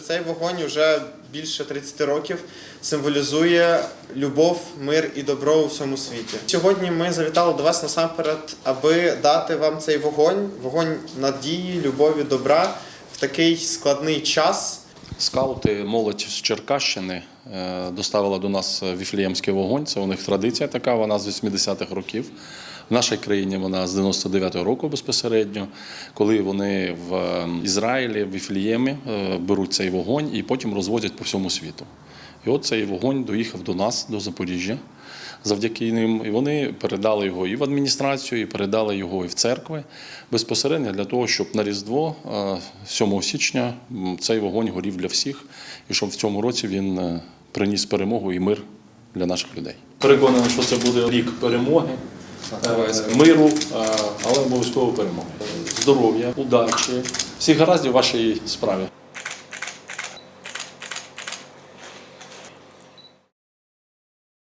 Цей вогонь вже більше 30 років символізує любов, мир і добро у всьому світі. Сьогодні ми завітали до вас насамперед, аби дати вам цей вогонь, вогонь надії, любові, добра в такий складний час. Скаути, молодь з Черкащини е, доставила до нас віфліємський вогонь. Це у них традиція така, вона з 80-х років. В нашій країні вона з 99-го року безпосередньо, коли вони в е, Ізраїлі, в Віфліємі е, беруть цей вогонь і потім розвозять по всьому світу. І от цей вогонь доїхав до нас, до Запоріжжя. Завдяки ним, і вони передали його і в адміністрацію, і передали його і в церкви безпосередньо для того, щоб на Різдво, е, 7 січня, цей вогонь горів для всіх, і щоб в цьому році він е, приніс перемогу і мир для наших людей. Переконаний, що це буде рік перемоги, е, миру, е, але обов'язково перемоги. Здоров'я, удачі, всіх гараздів в вашій справі.